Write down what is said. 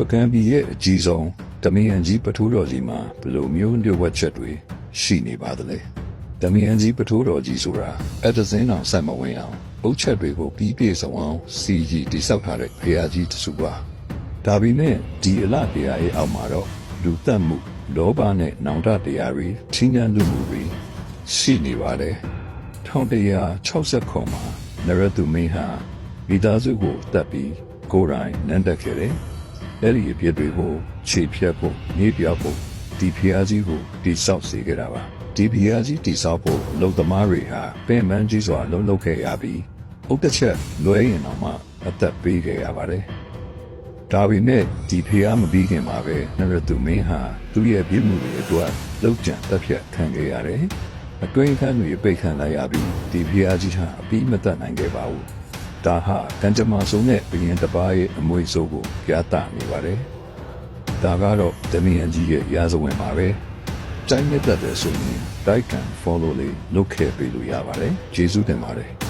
ပကံပြည်ရဲ့အကြီးဆုံးတမယန်ကြီးပထိုးတော်ကြီးမှာဘယ်လိုမျိုးညွတ်ဝက်ချက်တွေရှိနေပါသလဲတမယန်ကြီးပထိုးတော်ကြီးဆိုတာအတဇင်းအောင်စိုက်မဝင်အောင်အုတ်ချက်တွေကိုပြီးပြည့်စုံအောင်စီကြီးတိဆောက်ထားတဲ့ဖရာကြီးတစုပါဒါပေမဲ့ဒီအလတရားရဲ့အောက်မှာတော့လူတက်မှုလောဘနဲ့နောင်တတရားတွေချင်းညံလူမှုတွေရှိနေပါတယ်1160ခုမှာနရတုမင်းဟာမိသားစုကိုတက်ပြီးကိုယ်တိုင်နန်းတက်ခဲ့တယ် အဲ့ဒီအဖြစ်တွေကိုခြေဖြတ်ဖို့နေပြဖို့ဒီဖျားကြီးကိုတိဆောက်စေခဲ့တာပါဒီဖျားကြီးတိဆောက်ဖို့လုံသမားတွေဟာပင်မန်းကြီးစွာလုံလောက်ခဲ့ရပြီးဥက္ကချက်လွဲရင်တော့မှအသက်ပေးခဲ့ရပါတယ်ဒါပေမဲ့ဒီဖျားမပြီးခင်မှာပဲနရတုမင်းဟာသူ့ရဲ့ပြစ်မှုတွေအတွက်လောက်ကျန်တက်ဖြတ်ခံခဲ့ရတယ်အတွင်းခန်းတွေပိတ်ခံလိုက်ရပြီးဒီဖျားကြီးဟာအပြီးမတတ်နိုင်ခဲ့ပါဘူး ဒါဟာကံကြမ္မာဆုံးတဲ့ဘုရင်တစ်ပါးရဲ့အမွေဆိုးကိုပြသနေပါတယ်။ဒါကတော့တမင်အကြီးရဲ့ရာဇဝင်ပါပဲ။တိုင်းမြတ်တဲ့ဆိုရင်တိုက်ကန် follow လေးလုပ်ခဲ့ပေးလို့ရပါတယ်။ကျေးဇူးတင်ပါတယ်။